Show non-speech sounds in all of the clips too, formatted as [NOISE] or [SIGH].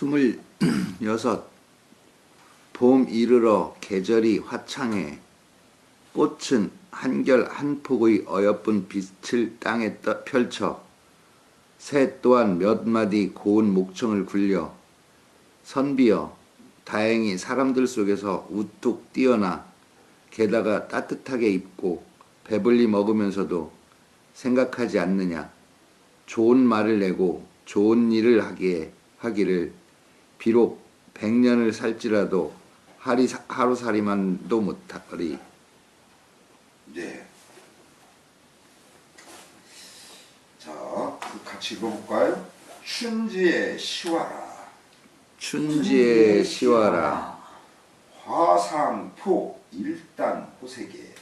스물여섯 봄 이르러 계절이 화창해 꽃은 한결 한 폭의 어여쁜 빛을 땅에 떠- 펼쳐 새 또한 몇 마디 고운 목청을 굴려 선비여 다행히 사람들 속에서 우뚝 뛰어나 게다가 따뜻하게 입고 배불리 먹으면서도 생각하지 않느냐. 좋은 말을 내고 좋은 일을 하기에 하기를 비록 백년을 살지라도 하리, 하루살이만도 못하리. 네. 자, 그 같이 읽어볼까요? 춘지의 시와라. 춘지의 시와라. 화상포 일단 호세계.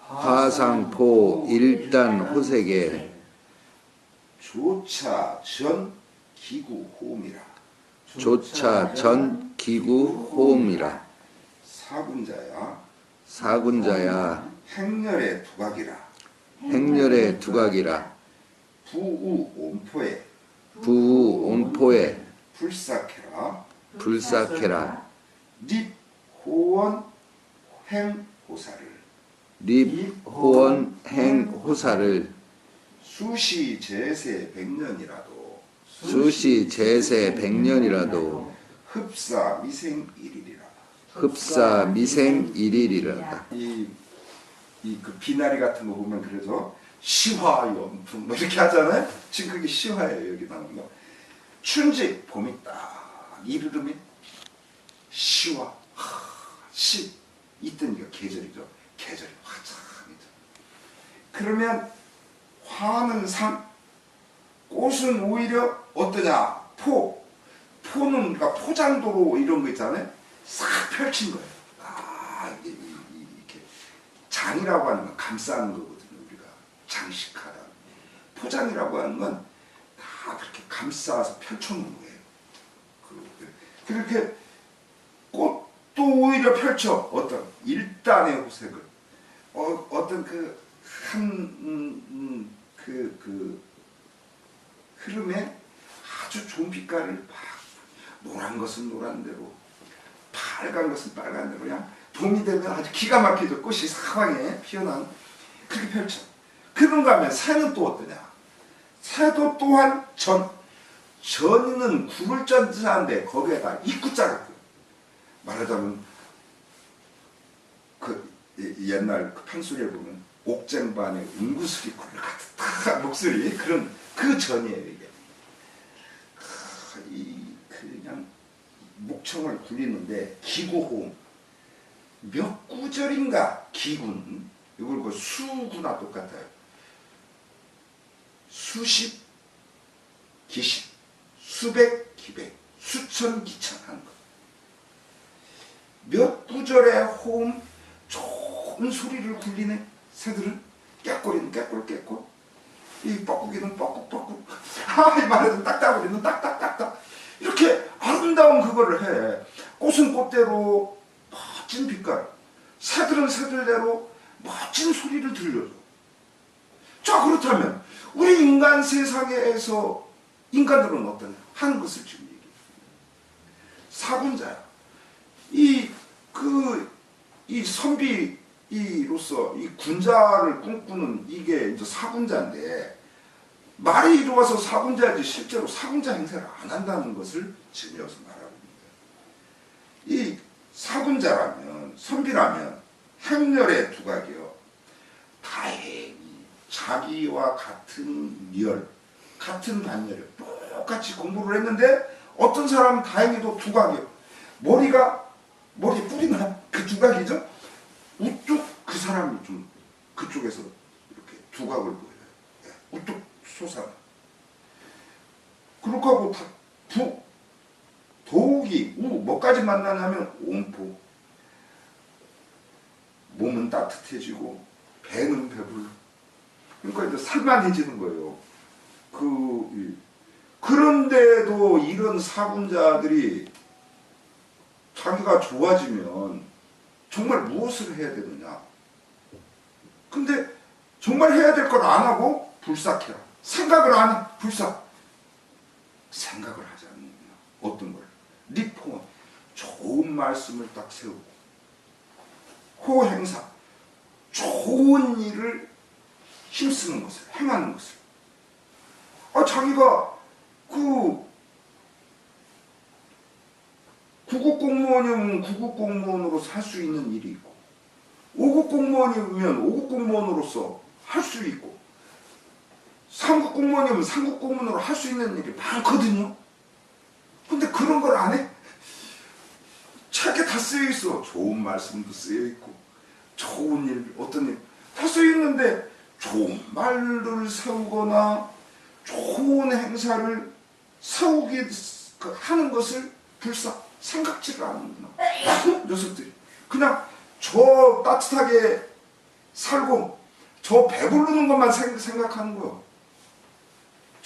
화상포 일단 호색에 조차 전 기구 호음이라 조차 전 기구 호음이라. 사군자야. 사군자야. 행렬의 두각이라. 행렬의 두각이라. 부우 온포에. 부우 온포에. 불사케라. 불사케라. 립 호원 행 호사를. 립 호원 행 호사를. 수시 제세 백년이라도 수시 제세 백년이라도 흡사 미생 일일이라 흡사 미생 일일이라다 이이그 비나리 같은 거 보면 그래서 시화연풍 뭐 이렇게 하잖아요. 지금 그게 시화예요 여기 나오는 거. 춘지 봄이 딱 이르르면 시화 하, 시 이때는 이거 계절이죠. 계절이 화창이죠. 그러면 화는 상, 꽃은 오히려 어떠냐? 포. 포는 우리가 포장도로 이런 거 있잖아요. 싹 펼친 거예요. 아, 이게 이렇게 장이라고 하는 건 감싸는 거거든요. 우리가 장식하다. 포장이라고 하는 건 다 그렇게 감싸서 펼쳐놓은 거예요. 그- 그렇게 꽃도 오히려 펼쳐 어떤 일단의 호색을 어, 어떤 그한 음, 음, 그, 그 흐름에 아주 좋은 빛깔을 막 노란 것은 노란 대로 빨간 것은 빨간 대로 그냥 봄이 되면 아주 기가 막히죠 꽃이 사방에 피어난 그렇게 펼쳐. 그런가 하면 새는 또 어떠냐? 새도 또한 전 전은 굴을 전자인데 거기에다 입구자가 그 말하자면 그 이- 옛날 그 판소리에 보면 옥쟁반에 은구슬이 가득 목소리 그런 그 전이에요 이게 하, 이 그냥 목청을 굴리는데 기구호음. 몇 구절인가 기군? 이걸 그 수구나 똑같아요. 수십 기십 수백 기백 수천 기천 하는 거. 몇 구절의 호음 좋은 소리를 굴리네 새들은? 깨꼬리는 깨꼴 깨꼴 이 뻐꾸기는 뻐꾹 뻐꾹 [LAUGHS] 아이 말해도 딱딱거리는 딱딱딱딱. 이렇게 아름다운 그거를 해. 꽃은 꽃대로 멋진 빛깔 새들은 새들대로 멋진 소리를 들려줘. 자 그렇다면 우리 인간 세상에서 인간들은 어떠냐 하는 것을 지금 얘기해 사군자야. 이 그 이 선비로서 이 군자를 꿈꾸는 이게 이제 사군자인데 말이 이루어서 사군자지 실제로 사군자 행세를 안 한다는 것을 여기서 말하고 있는 거예요. 이 사군자라면 선비라면 행렬의 두각이요. 다행히 자기와 같은 열 같은 반열을 똑같이 공부를 했는데 어떤 사람은 다행히도 두각이요. 머리가 머리 뿌리나 그 두각이죠? 우뚝 그 사람이 좀 그쪽에서 이렇게 두각을 보여요. 예, 우뚝 솟아 그렇게 하고 다, 부 도우기 우 뭐까지 만나냐면 온포. 몸은 따뜻해지고 배는 배불러. 그러니까 이제 살만해지는 거예요. 그 이- 그런데도 이런 사군자들이 자기가 좋아지면 정말 무엇을 해야 되느냐? 근데 정말 해야 될 걸 안 하고 불삭해라 생각을 안 해 불삭 생각을 하지 않는구나. 어떤 걸? 리포 좋은 말씀을 딱 세우고. 호행사. 좋은 일을 힘쓰는 것을 행하는 것을. 아 자기가 그 구급 공무원이면 구급 공무원으로 살 수 있는 일이 있고 5급 공무원이면 5급 공무원으로서 할 수 있고 3급 공무원이면 3급 공무원으로 할 수 있는 일이 많거든요. 근데 그런 걸 안 해? 책에 다 쓰여 있어. 좋은 말씀도 쓰여 있고 좋은 일, 어떤 일 다 쓰여 있는데 좋은 말을 세우거나 좋은 행사를 세우기 그 하는 것을 불사 생각지를 않는구나. [LAUGHS] 녀석들이 그냥 저 따뜻하게 살고 저 배부르는 것만 생- 생각하는 거요.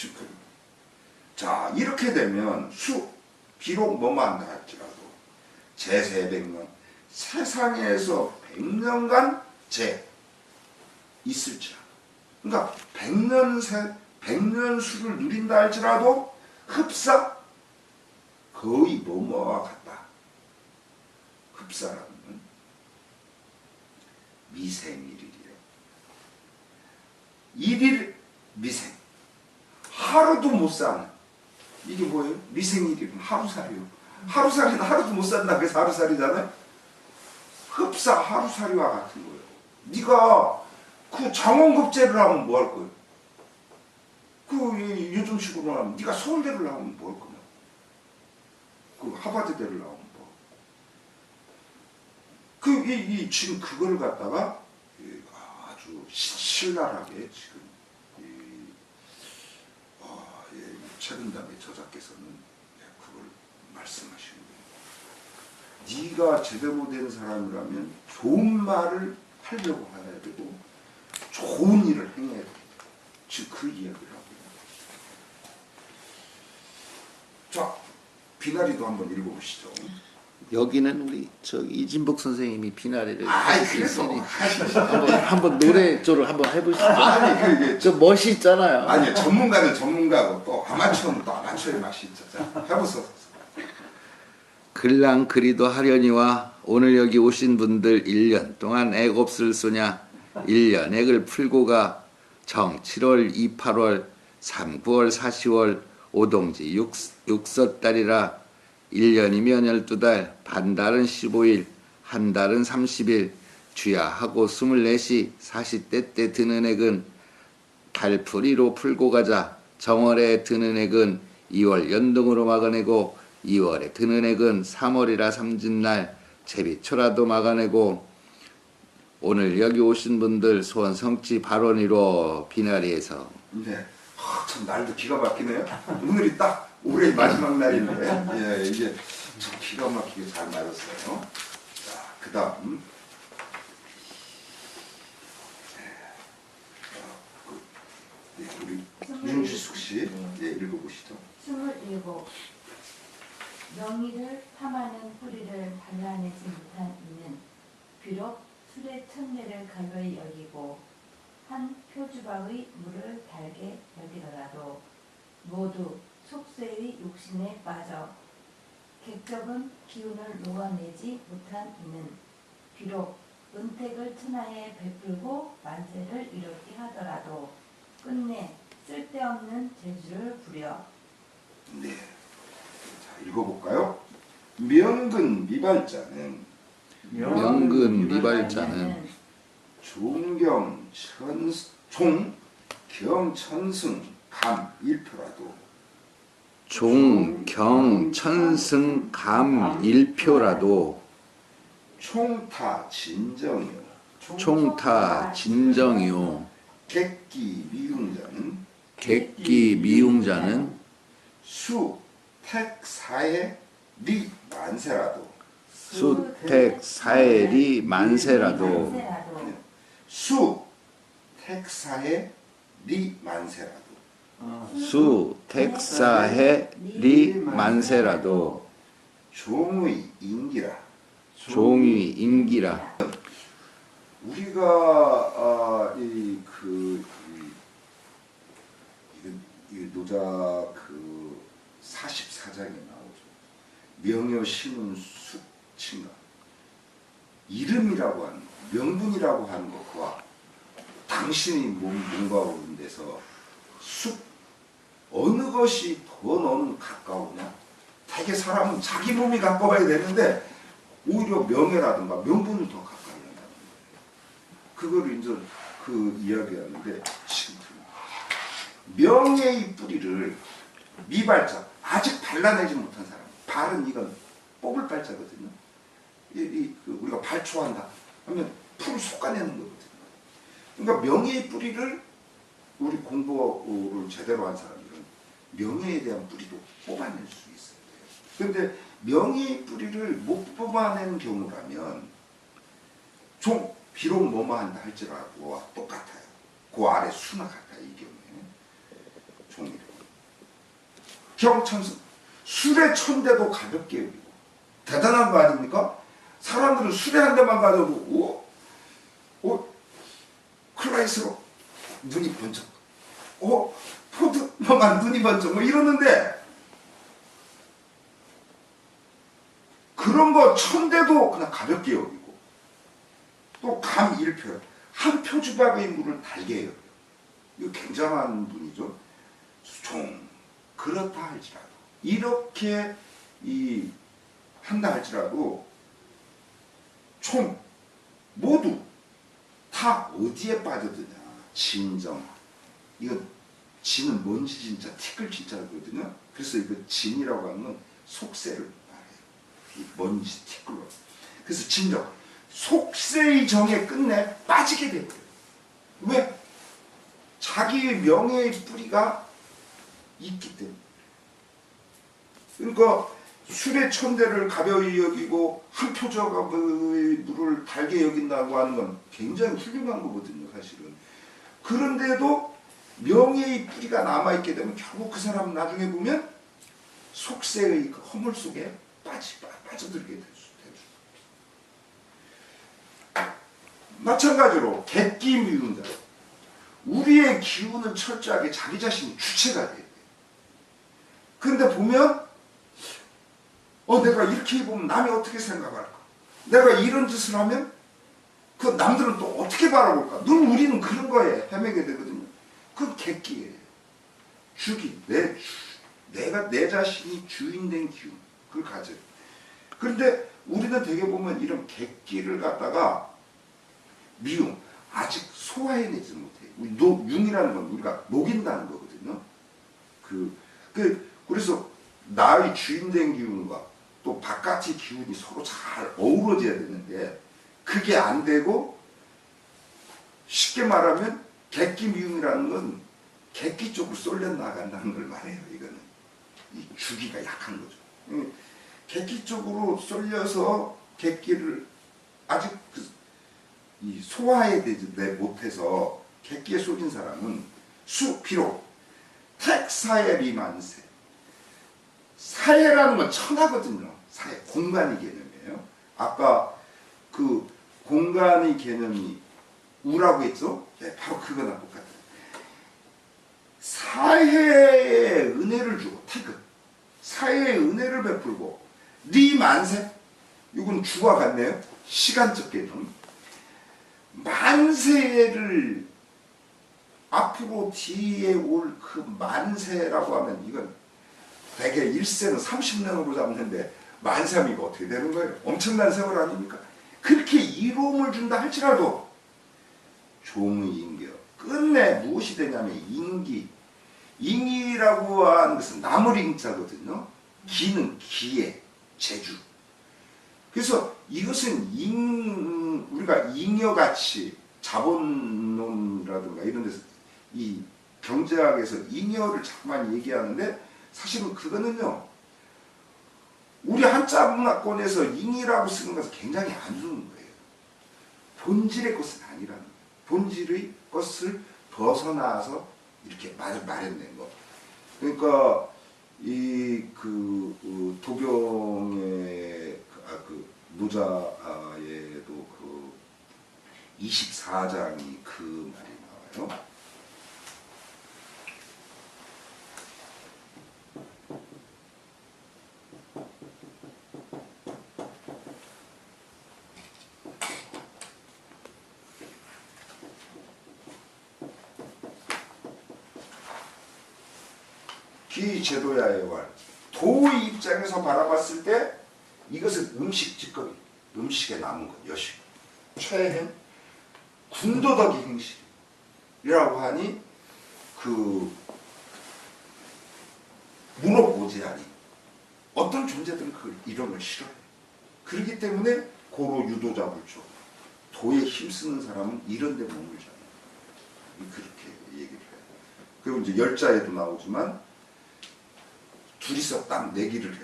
지금 자 이렇게 되면 수 비록 뭐만 한다 할지라도 제세 백년 세상에서 백년간 제 있을지라. 그러니까 백년 세 백년 수를 누린다 할지라도 흡사 거의 뭐뭐와 같다. 흡사라는 건 미생일일이요 일일 미생 하루도 못 사는 이게 뭐예요? 미생일이면 하루살이요. 하루살이는 하루도 못 산다 그래서 하루살이잖아요. 흡사 하루살이와 같은 거예요. 네가 그 장원급제를 하면 뭐 할 거예요? 그 이- 요즘식으로 하면 네가 서울대를 나오면 뭐 할 거냐? 그 하버드대를 나오면 뭐? 그이 이, 지금 그걸 갖다가 이 아주 시- 신랄하게 지금 이 아, 예, 이 최근담의 저자께서는 예, 그걸 말씀하시는 거예요. 네가 제대로 된 사람이라면 좋은 말을 하려고 해야 되고 좋은 일을 행해야 돼. 지금 그 이야기를 하고. 자, 비나리도 한번 읽어보시죠. 여기는 우리 저 이진복 선생님이 비나리를 아이, 그래서. 한번 한번 노래 쪽으로 한번 해보시죠. 아니, 그게 저 멋이 있잖아요. 아니 전문가는 전문가고 또 아마추어는 또 아마추어의 맛이. 자, 해보세요. 글랑 그리도 하려니와 오늘 여기 오신 분들 1년 동안 액 없을 소냐 1년 액을 풀고 가 정 7월 2, 8월 3, 9월 4, 10월 오동지 육, 육섯달이라 1년이면 12달 반달은 15일 한 달은 30일 주야 하고 24시 40대 때 드는 액은 달풀이로 풀고 가자. 정월에 드는 액은 2월 연등으로 막아내고 2월에 드는 액은 3월이라 삼진날 제비초라도 막아내고. 오늘 여기 오신 분들 소원 성취 발언이로 비나리에서. 네. 아, 참 날도 기가 막히네요. 오늘이 딱 올해 마지막 날인데 예, 이게 참 기가 막히게 잘 맞았어요. 자, 그 다음 네, 우리 윤지숙 씨 예, 읽어보시죠. 스물일곱 명의를 탐하는 뿌리를 발라내지 못한 이는 비록 술의 천내를 갈로이 여기고 한 표주박의 물을 달게 여기더라도 모두 속세의 욕심에 빠져 객적은 기운을 녹아내지 못한 이는 비록 은택을 천하에 베풀고 만세를 이루게 하더라도 끝내 쓸데없는 재주를 부려 네. 자, 읽어볼까요? 명근 미발자는 명근 미발자는 존경 천, 종, 경, 천승, 감, 일표라도. 종, 경, 천승, 감, 일표라도. 총타, 진정이요. 총타, 진정이요. 객기, 미용자는? 객기, 미용자는? 수, 택, 사해, 리, 만세라도. 수택, 사엘이 만세라도. 만세라도 수, 택, 사해, 리, 만세라도. 수, 택사해, 리, 만세라도. 종의 인기라. 종이, 인기라. 우리가 아, 이그 이, 이 노자 그 44장에 나오죠. 명여시는 수친가 이름이라고 하는 거, 명분이라고 하는 것과 당신이 몸, 몸과 오는 데서 수 어느 것이 더 너는 가까우냐? 대개 사람은 자기 몸이 가까워야 되는데 오히려 명예라든가 명분을 더 가까이 한다는 거예요. 그거를 이제 그 이야기하는데 지금 명예의 뿌리를 미발자 아직 발라내지 못한 사람 발은 이건 뽑을 발자거든요. 이, 이, 그 우리가 발초한다 하면 풀을 솎아내는 거거든요. 그러니까 명예의 뿌리를 우리 공부를 제대로 한 사람들은 명예에 대한 뿌리도 뽑아낼 수 있어요. 그런데 명예의 뿌리를 못 뽑아낸 경우라면 좀 비록 뭐뭐 한다 할지라도 똑같아요. 그 아래 수나 같아요. 이 경우에 종이 경천승 술의 천대도 가볍게 여기고 대단한 거 아닙니까? 사람들은 술에 한 대만 가져도 오, 오 클라이스로 눈이 번쩍 오 포드만 눈이 번쩍 뭐 이러는데 그런 거 천대도 그냥 가볍게 여기고 또감 일표 한 표주박의 물을 달게 여겨 이거 굉장한 분이죠. 종 그렇다 할지라도 이렇게 이 한다 할지라도 총 모두 다 어디에 빠져드냐? 진정. 이거 진은 뭔지 진짜 티끌 진짜거든요 그래서 이거 진이라고 하는 건 속세를 말해요. 이 먼지 티끌로. 그래서 진정. 속세의 정에 끝내 빠지게 돼버려요. 왜? 자기의 명예의 뿌리가 있기 때문에. 그러니까 술의 천대를 가벼이 여기고 한 표적의 물을 달게 여긴다고 하는 건 굉장히 훌륭한 거거든요 사실은. 그런데도 명예의 뿌리가 남아있게 되면 결국 그 사람은 나중에 보면 속세의 그 허물 속에 빠지, 빠, 빠져들게 수. 마찬가지로 객기 미운 자. 우리의 기운은 철저하게 자기 자신이 주체가 돼야 돼. 근데 보면 어 내가 이렇게 입으면 남이 어떻게 생각할까? 내가 이런 짓을 하면 그 남들은 또 어떻게 바라볼까? 늘 우리는 그런 거에 헤매게 되거든요. 그건 객기예요. 주기, 내 주, 내가 내 자신이 주인된 기운 그걸 가져요. 그런데 우리는 되게 보면 이런 객기를 갖다가 미움 아직 소화해내지 못해. 녹, 융이라는 건 우리가 녹인다는 거거든요. 그, 그 그래서 나의 주인된 기운과 또 바깥의 기운이 서로 잘 어우러져야 되는데 그게 안 되고 쉽게 말하면 객기 미움이라는 건 객기 쪽으로 쏠려 나간다는 걸 말해요. 이거는 이 주기가 약한 거죠. 음, 객기 쪽으로 쏠려서 객기를 아직 그, 이 되지 내 못해서 객기에 쏠린 사람은 수 비록 택사의 리만세 사회라는 건 천하거든요. 사회, 공간의 개념이에요. 아까 그 공간의 개념이 우라고 했죠? 네, 바로 그거나 똑같아요. 사회에 은혜를 주고, 태극. 사회에 은혜를 베풀고, 네 만세. 이건 주와 같네요. 시간적 개념. 만세를 앞으로 뒤에 올 그 만세라고 하면 이건 대개 1세는 30년으로 잡는데 만삼이가 어떻게 되는 거예요? 엄청난 세월 아닙니까? 그렇게 이로움을 준다 할지라도 종의 인겨 끝내 무엇이 되냐면 인기 인이라고 하는 것은 나물 인자거든요 기는 기의 재주 그래서 이것은 인 우리가 잉여같이 자본론이라든가 이런 데서 이 경제학에서 잉여를 자꾸만 얘기하는데 사실은 그거는요 우리 한자 문화권에서 잉이라고 쓰는 것은 굉장히 안 좋은 거예요. 본질의 것은 아니라는 거예요. 본질의 것을 벗어나서 이렇게 말, 마련된 거. 그러니까 이그 그 도경의 그, 아, 그 노자에도 그 24장이 그 말이 나와요. 기제도야의 왈. 도의 입장에서 바라봤을 때 이것은 음식 직거리, 음식에 남은 것, 여식. 최행 군도덕이 행실이라고 하니 그 문어고지하니 어떤 존재들은 그걸 싫어해. 그렇기 때문에 고로 유도자 불초 도에 힘쓰는 사람은 이런 데 잡아. 그렇게 얘기를 해요. 그리고 이제 열자에도 나오지만 둘이서 딱 내기를 해.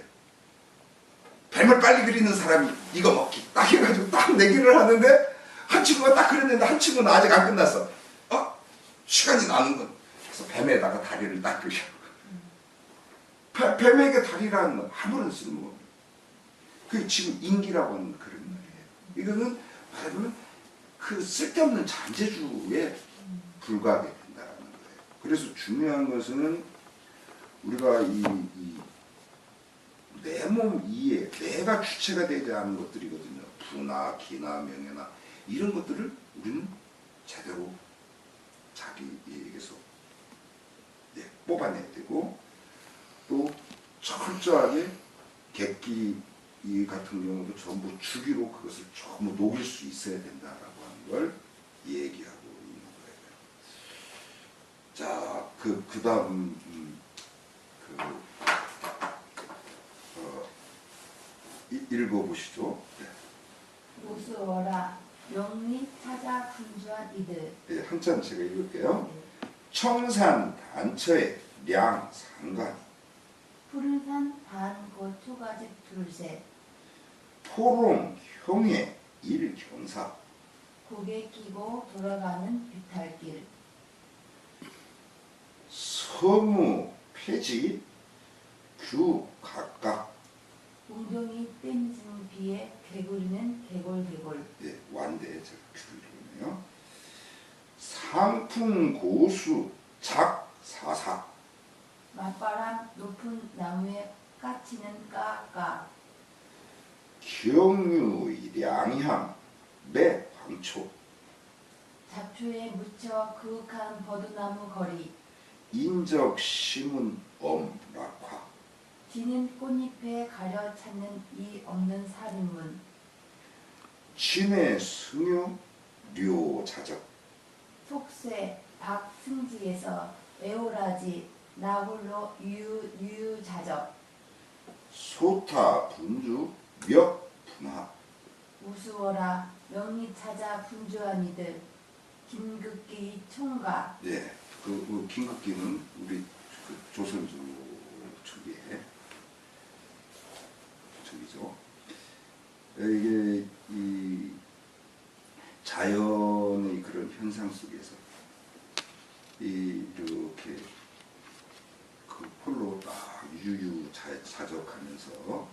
뱀을 빨리 그리는 사람이 이거 먹기 딱 해가지고 딱 내기를 하는데 한 친구가 딱 그렸는데 한 친구는 아직 안 끝났어. 어? 시간이 나는군. 그래서 뱀에다가 다리를 딱 그려. 뱀- 뱀에게 다리라는 건 아무런 쓸모 없는. 그 지금 인기라고 하는 그런 말이에요. 이거는 말하자면 그 쓸데없는 잔재주에 불과하게 된다는 거예요. 그래서 중요한 것은 우리가 이, 내 몸 이해, 내가 주체가 되지 않은 것들이거든요. 부나 기나 명예나 이런 것들을 우리는 제대로 자기에게서 네, 뽑아내야 되고 또 철저하게 객기 이 같은 경우도 전부 주기로 그것을 전부 녹일 수 있어야 된다라고 하는 걸 얘기하고 있는 거예요. 자, 그, 그 다음, 음, 그, 어, 이- 읽어보시죠. 네. 우스워라 명리 찾아 분주한 이들. 네, 한참 제가 읽을게요. 청산 단처의 량 상관, 푸른 산 반고 초가집 둘셋. 포롱 형의 일경사, 고개 끼고 돌아가는 비탈길. 서무 폐지, 규 각각, 웅덩이 비에 개구리는 개골 개골. 네, 완대 제가 읽네요. 상풍 고수 작 사사, 맞바람 높은 나무에 까치는 까까. 경유 량향 매 광초, 잡초에 묻혀 그윽한 버드나무 거리. 인적 시문 엄락화, 지는 꽃잎에 가려 찾는 이 없는 살인문. 진의 승유 료자적, 속쇠 박승지에서 에오라지 나홀로 유유 유유자적. 소타 분주 몇 분화, 우스워라 명리 찾아 분주한 이들. 김극기 총각. 네, 그, 그 김극기는 우리 그 조선조 초기에 저기죠. 이게 이 자연의 그런 현상 속에서 이렇게 그 폴로 딱 유유 자- 자적하면서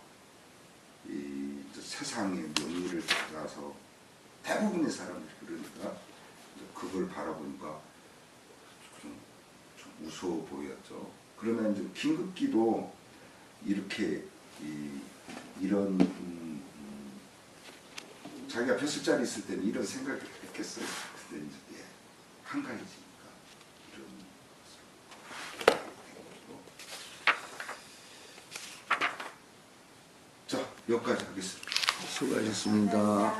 이 세상의 명리를 찾아서 대부분의 사람들이 그러니까 그걸 바라보니까 좀, 좀 무서워 보였죠. 그러면 이제 김극기도 이렇게 이, 이런 음, 음, 자기가 벼슬 자리 있을 때는 이런 생각을 했겠어요. 근데 이제 예, 한가해지니까 이런. 자, 여기까지 하겠습니다. 수고하셨습니다.